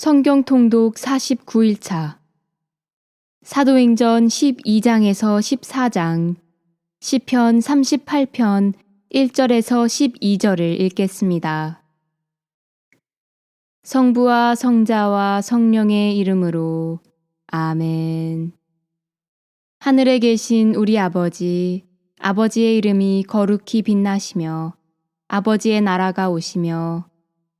성경 통독 49일차 사도행전 12장에서 14장 시편 38편 1절에서 12절을 읽겠습니다. 성부와 성자와 성령의 이름으로 아멘. 하늘에 계신 우리 아버지, 아버지의 이름이 거룩히 빛나시며 아버지의 나라가 오시며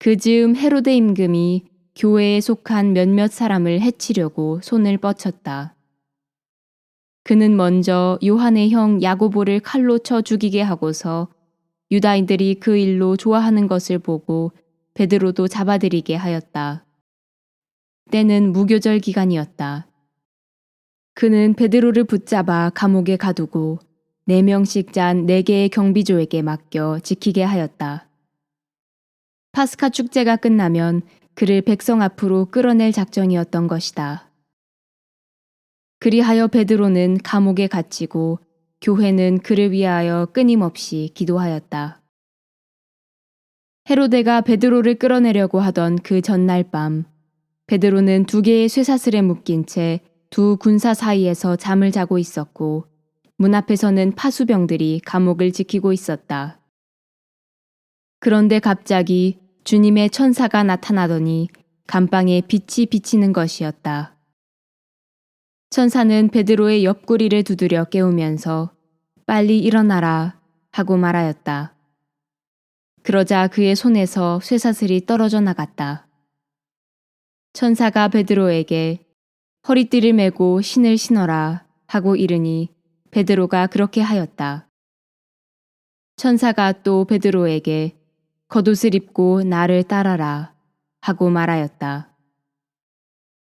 그 즈음 헤로데 임금이 교회에 속한 몇몇 사람을 해치려고 손을 뻗쳤다. 그는 먼저 요한의 형 야고보를 칼로 쳐 죽이게 하고서 유다인들이 그 일로 좋아하는 것을 보고 베드로도 잡아들이게 하였다. 때는 무교절 기간이었다. 그는 베드로를 붙잡아 감옥에 가두고 네 명씩 짠 네 개의 경비조에게 맡겨 지키게 하였다. 파스카 축제가 끝나면 그를 백성 앞으로 끌어낼 작정이었던 것이다. 그리하여 베드로는 감옥에 갇히고 교회는 그를 위하여 끊임없이 기도하였다. 헤로데가 베드로를 끌어내려고 하던 그 전날 밤 베드로는 두 개의 쇠사슬에 묶인 채 두 군사 사이에서 잠을 자고 있었고 문 앞에서는 파수병들이 감옥을 지키고 있었다. 그런데 갑자기 주님의 천사가 나타나더니 감방에 빛이 비치는 것이었다. 천사는 베드로의 옆구리를 두드려 깨우면서 빨리 일어나라 하고 말하였다. 그러자 그의 손에서 쇠사슬이 떨어져 나갔다. 천사가 베드로에게 허리띠를 메고 신을 신어라 하고 이르니 베드로가 그렇게 하였다. 천사가 또 베드로에게 겉옷을 입고 나를 따라라 하고 말하였다.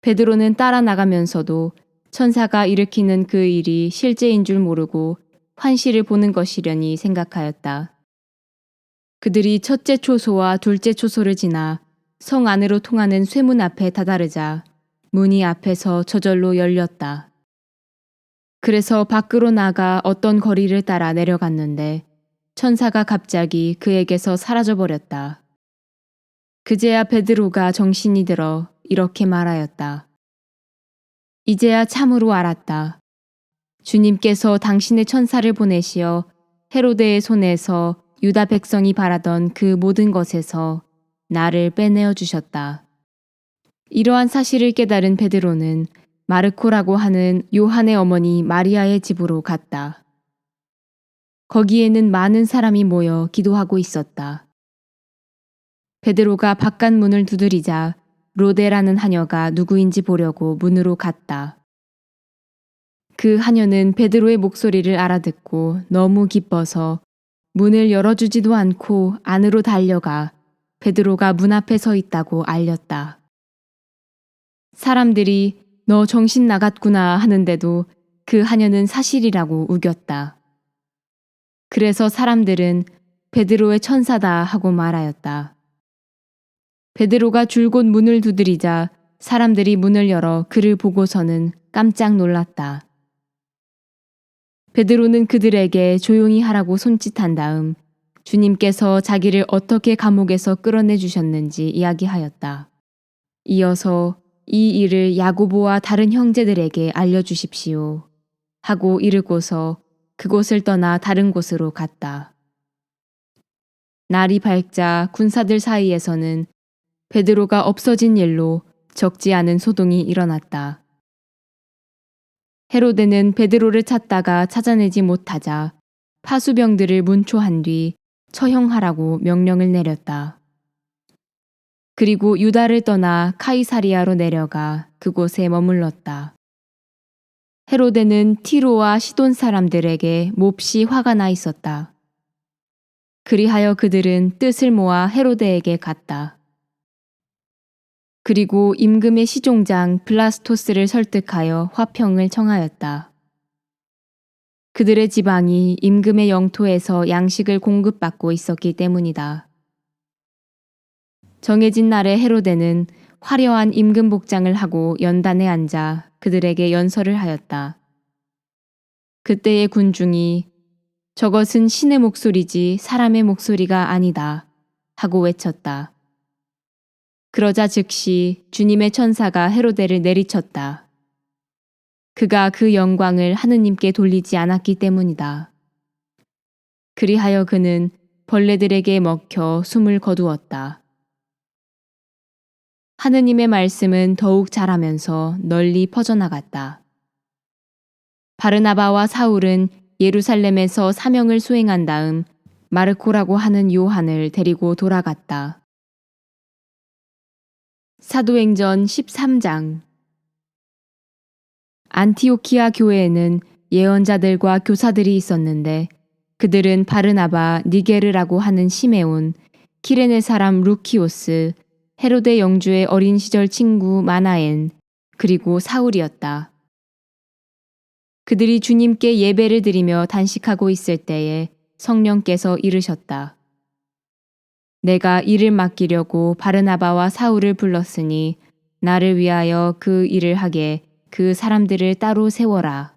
베드로는 따라 나가면서도 천사가 일으키는 그 일이 실제인 줄 모르고 환시를 보는 것이려니 생각하였다. 그들이 첫째 초소와 둘째 초소를 지나 성 안으로 통하는 쇠문 앞에 다다르자 문이 앞에서 저절로 열렸다. 그래서 밖으로 나가 어떤 거리를 따라 내려갔는데 천사가 갑자기 그에게서 사라져 버렸다. 그제야 베드로가 정신이 들어 이렇게 말하였다. 이제야 참으로 알았다. 주님께서 당신의 천사를 보내시어 헤로데의 손에서 유다 백성이 바라던 그 모든 것에서 나를 빼내어 주셨다. 이러한 사실을 깨달은 베드로는 마르코라고 하는 요한의 어머니 마리아의 집으로 갔다. 거기에는 많은 사람이 모여 기도하고 있었다. 베드로가 바깥 문을 두드리자 로데라는 하녀가 누구인지 보려고 문으로 갔다. 그 하녀는 베드로의 목소리를 알아듣고 너무 기뻐서 문을 열어주지도 않고 안으로 달려가 베드로가 문 앞에 서 있다고 알렸다. 사람들이 너 정신 나갔구나 하는데도 그 하녀는 사실이라고 우겼다. 그래서 사람들은 베드로의 천사다 하고 말하였다. 베드로가 줄곧 문을 두드리자 사람들이 문을 열어 그를 보고서는 깜짝 놀랐다. 베드로는 그들에게 조용히 하라고 손짓한 다음 주님께서 자기를 어떻게 감옥에서 끌어내 주셨는지 이야기하였다. 이어서 이 일을 야고보와 다른 형제들에게 알려주십시오. 하고 이르고서 그곳을 떠나 다른 곳으로 갔다. 날이 밝자 군사들 사이에서는 베드로가 없어진 일로 적지 않은 소동이 일어났다. 헤로데는 베드로를 찾다가 찾아내지 못하자 파수병들을 문초한 뒤 처형하라고 명령을 내렸다. 그리고 유다를 떠나 카이사리아로 내려가 그곳에 머물렀다. 헤로데는 티로와 시돈 사람들에게 몹시 화가 나 있었다. 그리하여 그들은 뜻을 모아 헤로데에게 갔다. 그리고 임금의 시종장 블라스토스를 설득하여 화평을 청하였다. 그들의 지방이 임금의 영토에서 양식을 공급받고 있었기 때문이다. 정해진 날에 헤로데는 화려한 임금 복장을 하고 연단에 앉아 그들에게 연설을 하였다. 그때의 군중이 저것은 신의 목소리지 사람의 목소리가 아니다 하고 외쳤다. 그러자 즉시 주님의 천사가 헤로데를 내리쳤다. 그가 그 영광을 하느님께 돌리지 않았기 때문이다. 그리하여 그는 벌레들에게 먹혀 숨을 거두었다. 하느님의 말씀은 더욱 자라면서 널리 퍼져나갔다. 바르나바와 사울은 예루살렘에서 사명을 수행한 다음 마르코라고 하는 요한을 데리고 돌아갔다. 사도행전 13장 안티오키아 교회에는 예언자들과 교사들이 있었는데 그들은 바르나바 니게르라고 하는 시메온, 키레네 사람 루키오스, 헤로데 영주의 어린 시절 친구 마나엔, 그리고 사울이었다. 그들이 주님께 예배를 드리며 단식하고 있을 때에 성령께서 이르셨다. 내가 일을 맡기려고 바르나바와 사울을 불렀으니 나를 위하여 그 일을 하게 그 사람들을 따로 세워라.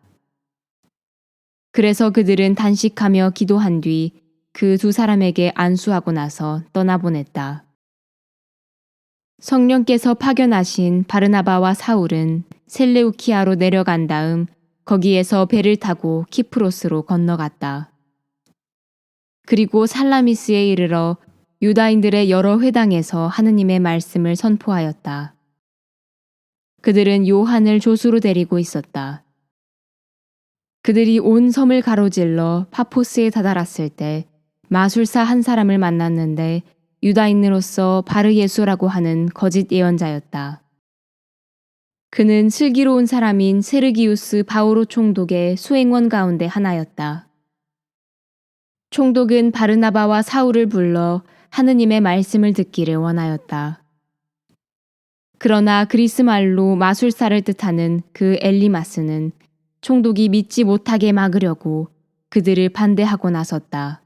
그래서 그들은 단식하며 기도한 뒤 그 두 사람에게 안수하고 나서 떠나보냈다. 성령께서 파견하신 바르나바와 사울은 셀레우키아로 내려간 다음 거기에서 배를 타고 키프로스로 건너갔다. 그리고 살라미스에 이르러 유다인들의 여러 회당에서 하느님의 말씀을 선포하였다. 그들은 요한을 조수로 데리고 있었다. 그들이 온 섬을 가로질러 파포스에 다다랐을 때 마술사 한 사람을 만났는데 유다인으로서 바르예수라고 하는 거짓 예언자였다. 그는 슬기로운 사람인 세르기우스 바오로 총독의 수행원 가운데 하나였다. 총독은 바르나바와 사울을 불러 하느님의 말씀을 듣기를 원하였다. 그러나 그리스 말로 마술사를 뜻하는 그 엘리마스는 총독이 믿지 못하게 막으려고 그들을 반대하고 나섰다.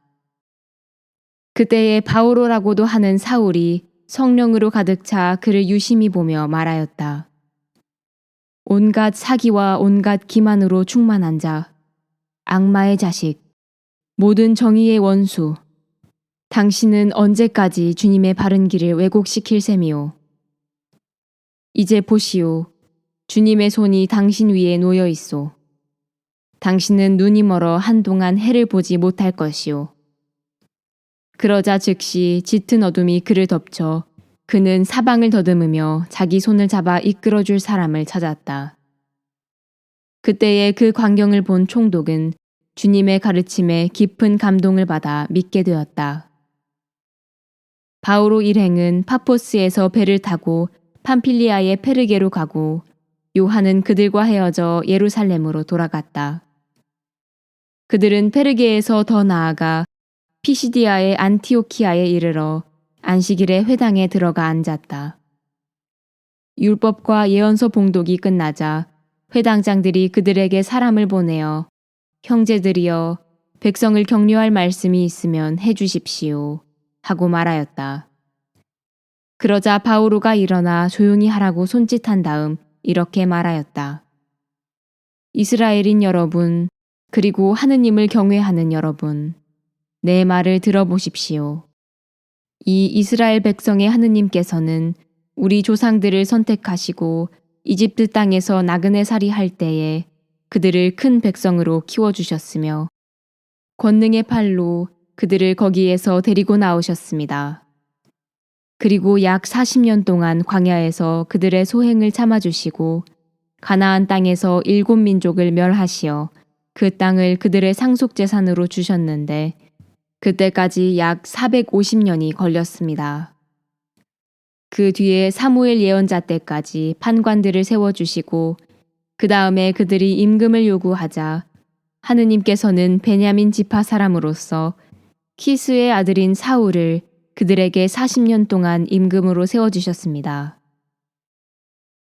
그때에 바오로라고도 하는 사울이 성령으로 가득 차 그를 유심히 보며 말하였다. 온갖 사기와 온갖 기만으로 충만한 자, 악마의 자식, 모든 정의의 원수, 당신은 언제까지 주님의 바른 길을 왜곡시킬 셈이오. 이제 보시오. 주님의 손이 당신 위에 놓여 있소. 당신은 눈이 멀어 한동안 해를 보지 못할 것이오. 그러자 즉시 짙은 어둠이 그를 덮쳐 그는 사방을 더듬으며 자기 손을 잡아 이끌어줄 사람을 찾았다. 그때의 그 광경을 본 총독은 주님의 가르침에 깊은 감동을 받아 믿게 되었다. 바오로 일행은 파포스에서 배를 타고 팜필리아의 페르게로 가고 요한은 그들과 헤어져 예루살렘으로 돌아갔다. 그들은 페르게에서 더 나아가 피시디아의 안티오키아에 이르러 안식일에 회당에 들어가 앉았다. 율법과 예언서 봉독이 끝나자 회당장들이 그들에게 사람을 보내어 형제들이여 백성을 격려할 말씀이 있으면 해 주십시오. 하고 말하였다. 그러자 바오로가 일어나 조용히 하라고 손짓한 다음 이렇게 말하였다. 이스라엘인 여러분, 그리고 하느님을 경외하는 여러분, 내 말을 들어보십시오. 이 이스라엘 백성의 하느님께서는 우리 조상들을 선택하시고 이집트 땅에서 나그네 살이 할 때에 그들을 큰 백성으로 키워주셨으며 권능의 팔로 그들을 거기에서 데리고 나오셨습니다. 그리고 약 40년 동안 광야에서 그들의 소행을 참아주시고 가나안 땅에서 일곱 민족을 멸하시어 그 땅을 그들의 상속재산으로 주셨는데 그때까지 약 450년이 걸렸습니다. 그 뒤에 사무엘 예언자 때까지 판관들을 세워주시고 그 다음에 그들이 임금을 요구하자 하느님께서는 베냐민 지파 사람으로서 키스의 아들인 사울을 그들에게 40년 동안 임금으로 세워주셨습니다.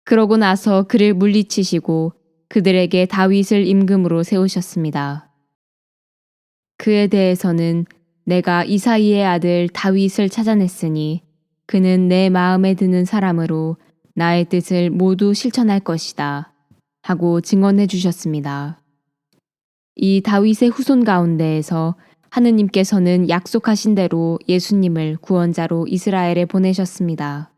그러고 나서 그를 물리치시고 그들에게 다윗을 임금으로 세우셨습니다. 그에 대해서는 내가 이사이의 아들 다윗을 찾아냈으니 그는 내 마음에 드는 사람으로 나의 뜻을 모두 실천할 것이다. 하고 증언해 주셨습니다. 이 다윗의 후손 가운데에서 하느님께서는 약속하신 대로 예수님을 구원자로 이스라엘에 보내셨습니다.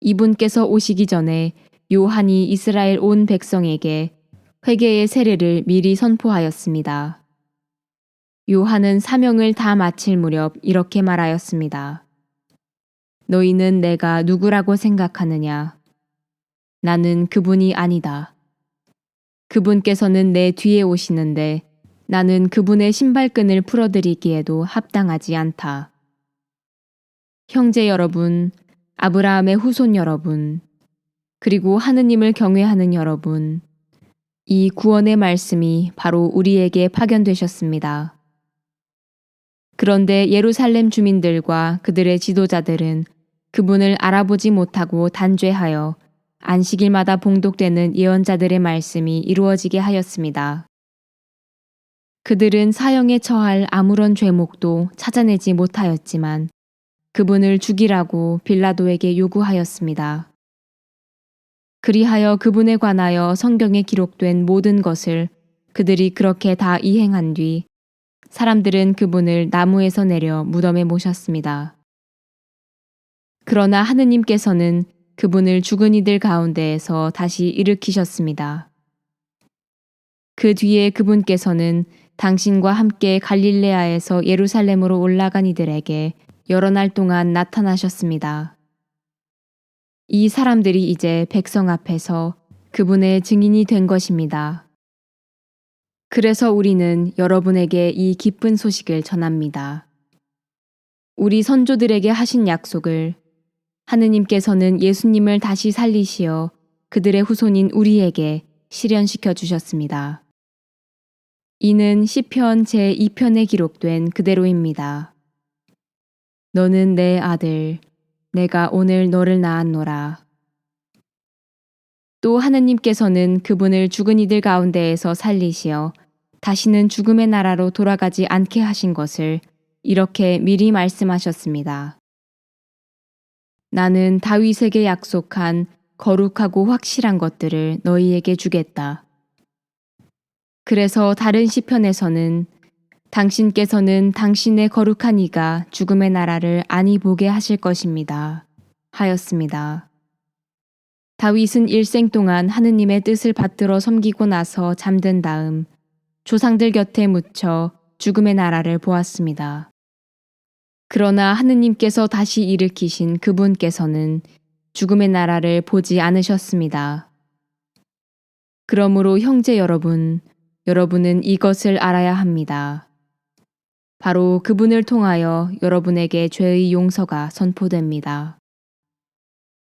이분께서 오시기 전에 요한이 이스라엘 온 백성에게 회개의 세례를 미리 선포하였습니다. 요한은 사명을 다 마칠 무렵 이렇게 말하였습니다. 너희는 내가 누구라고 생각하느냐? 나는 그분이 아니다. 그분께서는 내 뒤에 오시는데 나는 그분의 신발끈을 풀어드리기에도 합당하지 않다. 형제 여러분, 아브라함의 후손 여러분, 그리고 하느님을 경외하는 여러분, 이 구원의 말씀이 바로 우리에게 파견되셨습니다. 그런데 예루살렘 주민들과 그들의 지도자들은 그분을 알아보지 못하고 단죄하여 안식일마다 봉독되는 예언자들의 말씀이 이루어지게 하였습니다. 그들은 사형에 처할 아무런 죄목도 찾아내지 못하였지만 그분을 죽이라고 빌라도에게 요구하였습니다. 그리하여 그분에 관하여 성경에 기록된 모든 것을 그들이 그렇게 다 이행한 뒤 사람들은 그분을 나무에서 내려 무덤에 모셨습니다. 그러나 하느님께서는 그분을 죽은 이들 가운데에서 다시 일으키셨습니다. 그 뒤에 그분께서는 당신과 함께 갈릴레아에서 예루살렘으로 올라간 이들에게 여러 날 동안 나타나셨습니다. 이 사람들이 이제 백성 앞에서 그분의 증인이 된 것입니다. 그래서 우리는 여러분에게 이 기쁜 소식을 전합니다. 우리 선조들에게 하신 약속을 하느님께서는 예수님을 다시 살리시어 그들의 후손인 우리에게 실현시켜 주셨습니다. 이는 시편 제2편에 기록된 그대로입니다. 너는 내 아들, 내가 오늘 너를 낳았노라. 또 하느님께서는 그분을 죽은 이들 가운데에서 살리시어 다시는 죽음의 나라로 돌아가지 않게 하신 것을 이렇게 미리 말씀하셨습니다. 나는 다윗에게 약속한 거룩하고 확실한 것들을 너희에게 주겠다. 그래서 다른 시편에서는 당신께서는 당신의 거룩한 이가 죽음의 나라를 아니 보게 하실 것입니다. 하였습니다. 다윗은 일생 동안 하느님의 뜻을 받들어 섬기고 나서 잠든 다음 조상들 곁에 묻혀 죽음의 나라를 보았습니다. 그러나 하느님께서 다시 일으키신 그분께서는 죽음의 나라를 보지 않으셨습니다. 그러므로 형제 여러분, 여러분은 이것을 알아야 합니다. 바로 그분을 통하여 여러분에게 죄의 용서가 선포됩니다.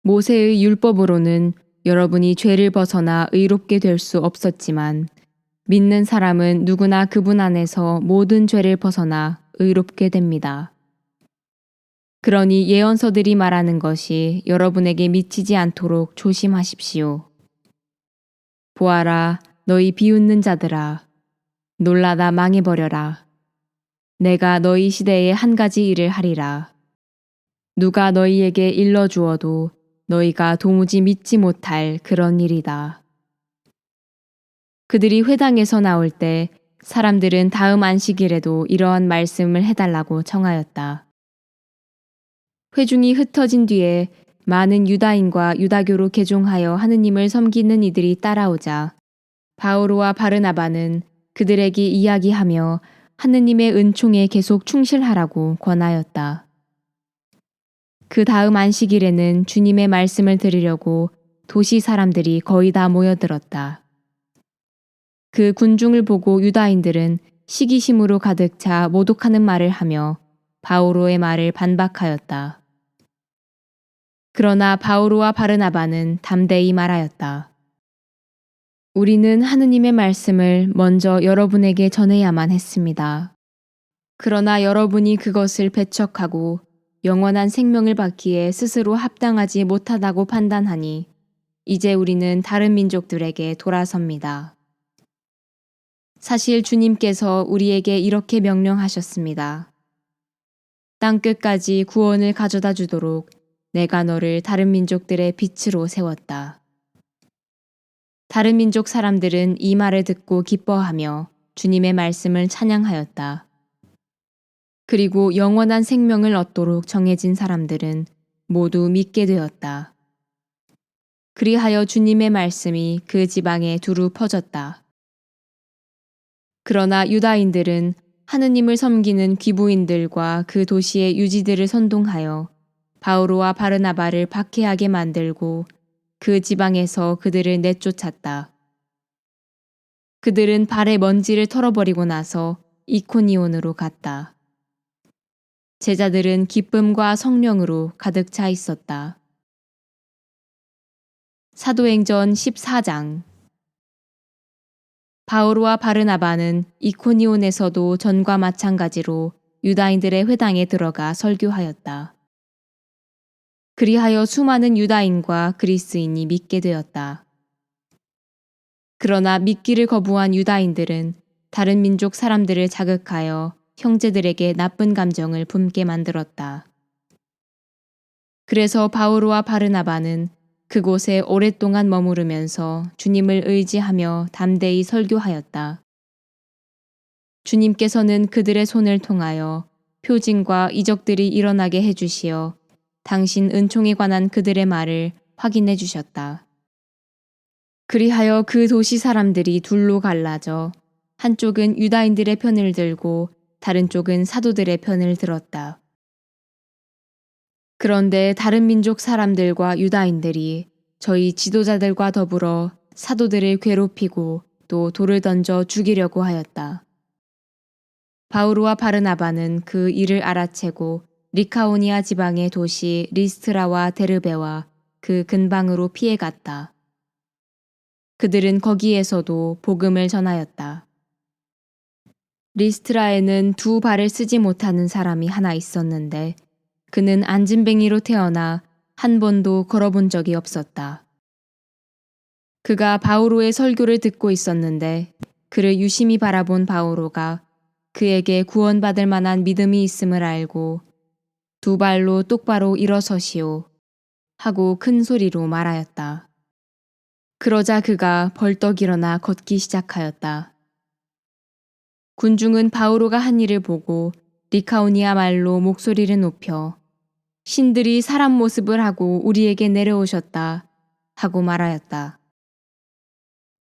모세의 율법으로는 여러분이 죄를 벗어나 의롭게 될 수 없었지만 믿는 사람은 누구나 그분 안에서 모든 죄를 벗어나 의롭게 됩니다. 그러니 예언서들이 말하는 것이 여러분에게 미치지 않도록 조심하십시오. 보아라, 너희 비웃는 자들아, 놀라다 망해버려라. 내가 너희 시대에 한 가지 일을 하리라. 누가 너희에게 일러 주어도 너희가 도무지 믿지 못할 그런 일이다. 그들이 회당에서 나올 때 사람들은 다음 안식일에도 이러한 말씀을 해달라고 청하였다. 회중이 흩어진 뒤에 많은 유다인과 유다교로 개종하여 하느님을 섬기는 이들이 따라오자 바오로와 바르나바는 그들에게 이야기하며 하느님의 은총에 계속 충실하라고 권하였다. 그 다음 안식일에는 주님의 말씀을 들으려고 도시 사람들이 거의 다 모여들었다. 그 군중을 보고 유다인들은 시기심으로 가득 차 모독하는 말을 하며 바오로의 말을 반박하였다. 그러나 바오로와 바르나바는 담대히 말하였다. 우리는 하느님의 말씀을 먼저 여러분에게 전해야만 했습니다. 그러나 여러분이 그것을 배척하고 영원한 생명을 받기에 스스로 합당하지 못하다고 판단하니 이제 우리는 다른 민족들에게 돌아섭니다. 사실 주님께서 우리에게 이렇게 명령하셨습니다. 땅 끝까지 구원을 가져다 주도록 내가 너를 다른 민족들의 빛으로 세웠다. 다른 민족 사람들은 이 말을 듣고 기뻐하며 주님의 말씀을 찬양하였다. 그리고 영원한 생명을 얻도록 정해진 사람들은 모두 믿게 되었다. 그리하여 주님의 말씀이 그 지방에 두루 퍼졌다. 그러나 유다인들은 하느님을 섬기는 귀부인들과 그 도시의 유지들을 선동하여 바오로와 바르나바를 박해하게 만들고 그 지방에서 그들을 내쫓았다. 그들은 발의 먼지를 털어버리고 나서 이코니온으로 갔다. 제자들은 기쁨과 성령으로 가득 차 있었다. 사도행전 14장 바오로와 바르나바는 이코니온에서도 전과 마찬가지로 유다인들의 회당에 들어가 설교하였다. 그리하여 수많은 유다인과 그리스인이 믿게 되었다. 그러나 믿기를 거부한 유다인들은 다른 민족 사람들을 자극하여 형제들에게 나쁜 감정을 품게 만들었다. 그래서 바오로와 바르나바는 그곳에 오랫동안 머무르면서 주님을 의지하며 담대히 설교하였다. 주님께서는 그들의 손을 통하여 표징과 이적들이 일어나게 해주시어 당신 은총에 관한 그들의 말을 확인해 주셨다. 그리하여 그 도시 사람들이 둘로 갈라져 한쪽은 유다인들의 편을 들고 다른 쪽은 사도들의 편을 들었다. 그런데 다른 민족 사람들과 유다인들이 저희 지도자들과 더불어 사도들을 괴롭히고 또 돌을 던져 죽이려고 하였다. 바우로와 바르나바는 그 일을 알아채고 리카오니아 지방의 도시 리스트라와 데르베와 그 근방으로 피해갔다. 그들은 거기에서도 복음을 전하였다. 리스트라에는 두 발을 쓰지 못하는 사람이 하나 있었는데 그는 안진뱅이로 태어나 한 번도 걸어본 적이 없었다. 그가 바오로의 설교를 듣고 있었는데 그를 유심히 바라본 바오로가 그에게 구원받을 만한 믿음이 있음을 알고 두 발로 똑바로 일어서시오 하고 큰 소리로 말하였다. 그러자 그가 벌떡 일어나 걷기 시작하였다. 군중은 바오로가 한 일을 보고 리카오니아 말로 목소리를 높여 신들이 사람 모습을 하고 우리에게 내려오셨다 하고 말하였다.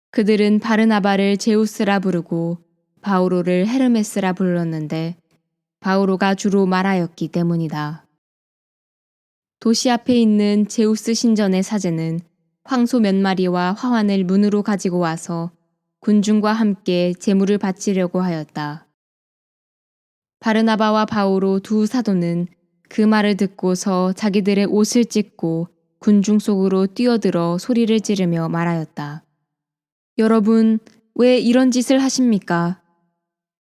그들은 바르나바를 제우스라 부르고 바오로를 헤르메스라 불렀는데 바오로가 주로 말하였기 때문이다. 도시 앞에 있는 제우스 신전의 사제는 황소 몇 마리와 화환을 문으로 가지고 와서 군중과 함께 제물을 바치려고 하였다. 바르나바와 바오로 두 사도는 그 말을 듣고서 자기들의 옷을 찢고 군중 속으로 뛰어들어 소리를 지르며 말하였다. 여러분, 왜 이런 짓을 하십니까?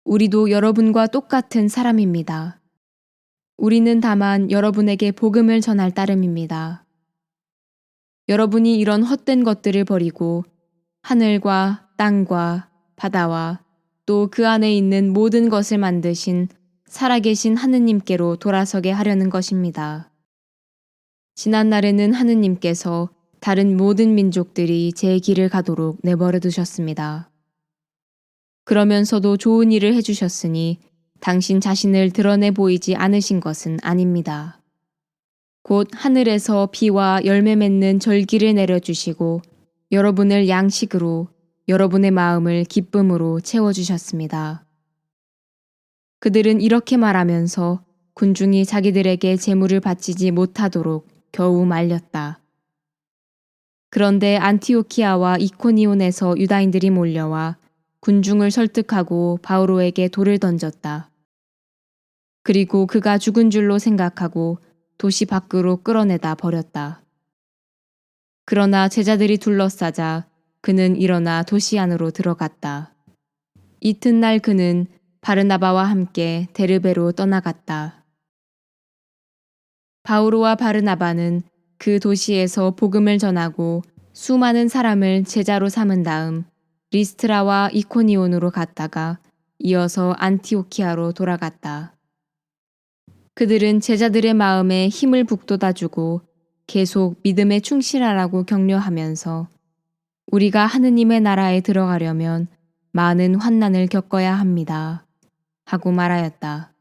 우리도 여러분과 똑같은 사람입니다. 우리는 다만 여러분에게 복음을 전할 따름입니다. 여러분이 이런 헛된 것들을 버리고 하늘과 땅과 바다와 또 그 안에 있는 모든 것을 만드신 살아계신 하느님께로 돌아서게 하려는 것입니다. 지난 날에는 하느님께서 다른 모든 민족들이 제 길을 가도록 내버려 두셨습니다. 그러면서도 좋은 일을 해주셨으니 당신 자신을 드러내 보이지 않으신 것은 아닙니다. 곧 하늘에서 비와 열매 맺는 절기를 내려주시고 여러분을 양식으로 여러분의 마음을 기쁨으로 채워주셨습니다. 그들은 이렇게 말하면서 군중이 자기들에게 재물을 바치지 못하도록 겨우 말렸다. 그런데 안티오키아와 이코니온에서 유다인들이 몰려와 군중을 설득하고 바오로에게 돌을 던졌다. 그리고 그가 죽은 줄로 생각하고 도시 밖으로 끌어내다 버렸다. 그러나 제자들이 둘러싸자 그는 일어나 도시 안으로 들어갔다. 이튿날 그는 바르나바와 함께 데르베로 떠나갔다. 바우로와 바르나바는 그 도시에서 복음을 전하고 수많은 사람을 제자로 삼은 다음 리스트라와 이코니온으로 갔다가 이어서 안티오키아로 돌아갔다. 그들은 제자들의 마음에 힘을 북돋아주고 계속 믿음에 충실하라고 격려하면서 우리가 하느님의 나라에 들어가려면 많은 환난을 겪어야 합니다. 하고 말하였다.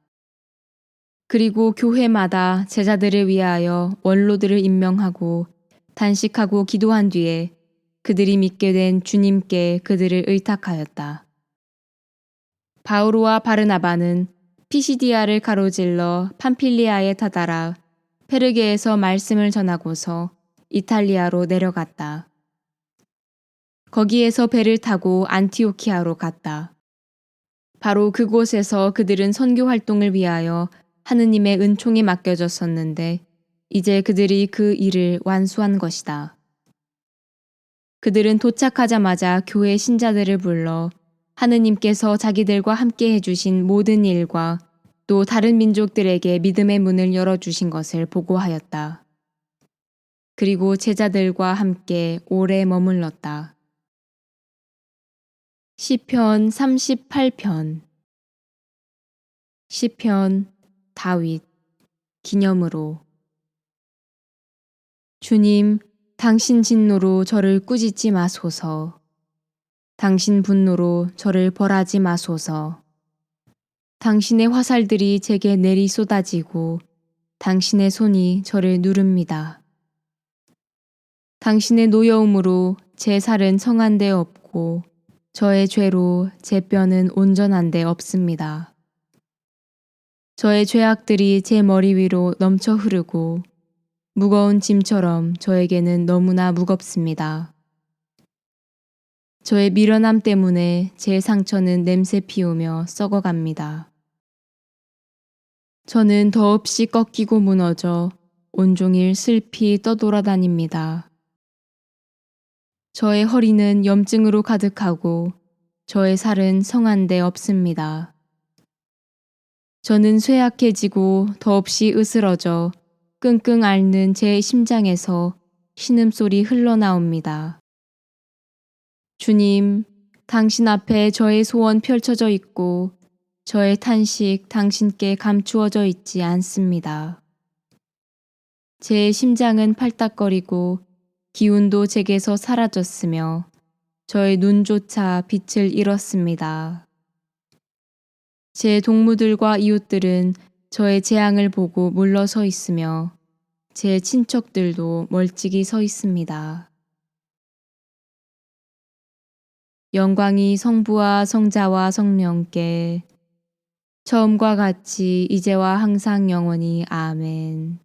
그리고 교회마다 제자들을 위하여 원로들을 임명하고 단식하고 기도한 뒤에 그들이 믿게 된 주님께 그들을 의탁하였다. 바우로와 바르나바는 피시디아를 가로질러 판필리아에 다다라 페르게에서 말씀을 전하고서 이탈리아로 내려갔다. 거기에서 배를 타고 안티오키아로 갔다. 바로 그곳에서 그들은 선교 활동을 위하여 하느님의 은총이 맡겨졌었는데 이제 그들이 그 일을 완수한 것이다. 그들은 도착하자마자 교회 신자들을 불러 하느님께서 자기들과 함께 해주신 모든 일과 또 다른 민족들에게 믿음의 문을 열어주신 것을 보고하였다. 그리고 제자들과 함께 오래 머물렀다. 시편 38편. 시편 다윗 기념으로. 주님 당신 진노로 저를 꾸짖지 마소서. 당신 분노로 저를 벌하지 마소서. 당신의 화살들이 제게 내리 쏟아지고 당신의 손이 저를 누릅니다. 당신의 노여움으로 제 살은 성한 데 없고 저의 죄로 제 뼈는 온전한 데 없습니다. 저의 죄악들이 제 머리 위로 넘쳐 흐르고 무거운 짐처럼 저에게는 너무나 무겁습니다. 저의 미련함 때문에 제 상처는 냄새 피우며 썩어갑니다. 저는 더없이 꺾이고 무너져 온종일 슬피 떠돌아다닙니다. 저의 허리는 염증으로 가득하고 저의 살은 성한 데 없습니다. 저는 쇠약해지고 더없이 으스러져 끙끙 앓는 제 심장에서 신음소리 흘러나옵니다. 주님, 당신 앞에 저의 소원 펼쳐져 있고 저의 탄식 당신께 감추어져 있지 않습니다. 제 심장은 팔딱거리고 기운도 제게서 사라졌으며 저의 눈조차 빛을 잃었습니다. 제 동무들과 이웃들은 저의 재앙을 보고 물러서 있으며 제 친척들도 멀찍이 서 있습니다. 영광이 성부와 성자와 성령께 처음과 같이 이제와 항상 영원히 아멘.